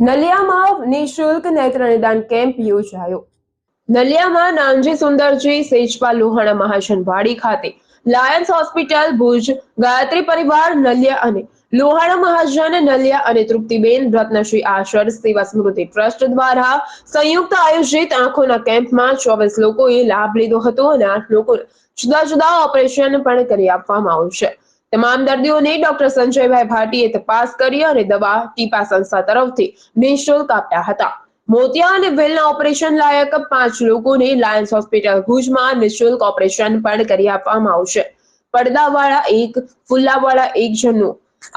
નલિયામાં નિઃશુલ્ક નેત્ર નિદાન કેમ્પ યોજાયો. નલિયામાં નાનજી સુંદરજી સેજપા લોહાણા મહાજનવાડી ખાતે લાયન્સ હોસ્પિટલ, ભુજ, ગાયત્રી પરિવાર, નલિયા અને લોહાણા મહાજન, નલિયા અને તૃપ્તિબેન રત્નશ્રી આશર સેવા સ્મૃતિ ટ્રસ્ટ દ્વારા સંયુક્ત આયોજિત આંખોના કેમ્પમાં ચોવીસ લોકોએ લાભ લીધો હતો અને આઠ લોકોને જુદા જુદા ઓપરેશન પણ કરી આપવામાં આવશે તમામ દર્દીઓને ડોક્ટર સંજયભાઈ ભાટીએ તપાસ કરી અને દવા ટીપા સંસ્થા તરફથી નિઃશુલ્ક આપ્યા હતા. મોતિયા અને વેલના ઓપરેશન લાયક પાંચ લોકોને લાયન્સ હોસ્પિટલ ભુજમાં નિઃશુલ્ક ઓપરેશન પણ કરી આપવામાં આવશે. પડદાવાળા એક, ફુલ્લાવાળા એક જણનું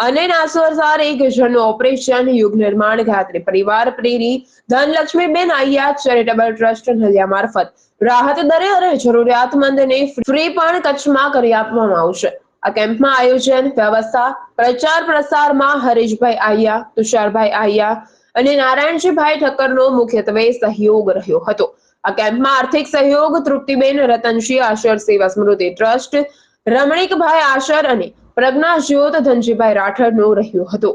અને નાસોરસાર એક જણનું ઓપરેશન યુગ નિર્માણ ગાયત્રી પરિવાર પ્રેરી ધનલક્ષ્મીબેન આયા ચેરિટેબલ ટ્રસ્ટ નલિયા મારફત. રાહત દરે અને જરૂરિયાતમંદને ફ્રી પણ કચ્છમાં કરી આપવામાં આવશે. આ કેમ્પમાં આયોજન, વ્યવસ્થા, પ્રચાર પ્રસારમાં હરીશભાઈ આહિયા, તુષારભાઈ આહિયા અને નારાયણજીભાઈ ઠક્કરનો મુખ્યત્વે સહયોગ રહ્યો હતો. આ કેમ્પમાં આર્થિક સહયોગ, તૃપ્તિબેન રતનજી આશર, સેવા સ્મૃતિ ટ્રસ્ટ, રમણીકભાઈ આશર અને પ્રજ્ઞા જ્યોત ધનજીભાઈ રાઠોડનો રહ્યો હતો.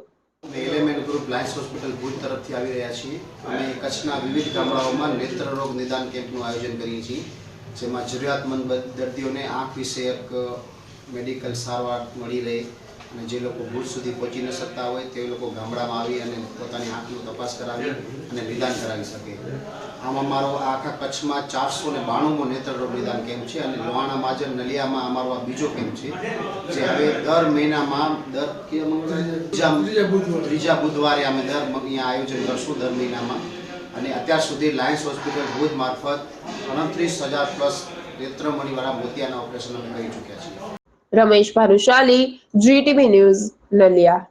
જેમાં જરૂરિયાતમંદ દર્દીઓને આંખ વિષયક મેડિકલ સારવાર મળી રહે અને જે લોકો ભૂલ સુધી પહોંચી ન શકતા હોય તે લોકો ગામડામાં આવી અને પોતાની આંખનું તપાસ કરાવી અને નિદાન કરાવી શકે. આમ અમારો આખા કચ્છમાં ચારસો ને બાણુંમો નેત્રરોગ નિદાન કેમ્પ છે અને લોહાણા માજર નલિયામાં અમારો આ બીજો કેમ્પ છે જે હવે દર મહિનામાં દર ત્રીજા બુધવારે. અમે દર અહીંયા આયોજન કરશું દર મહિનામાં. અને અત્યાર સુધી લાયન્સ હોસ્પિટલ ભુજ મારફત અડત્રીસ હજાર પ્લસ નેત્રમણીવાળા મોતિયાના ઓપરેશન અમે કરી ચૂક્યા છીએ. Ramesh Bharushali GTV news Naliya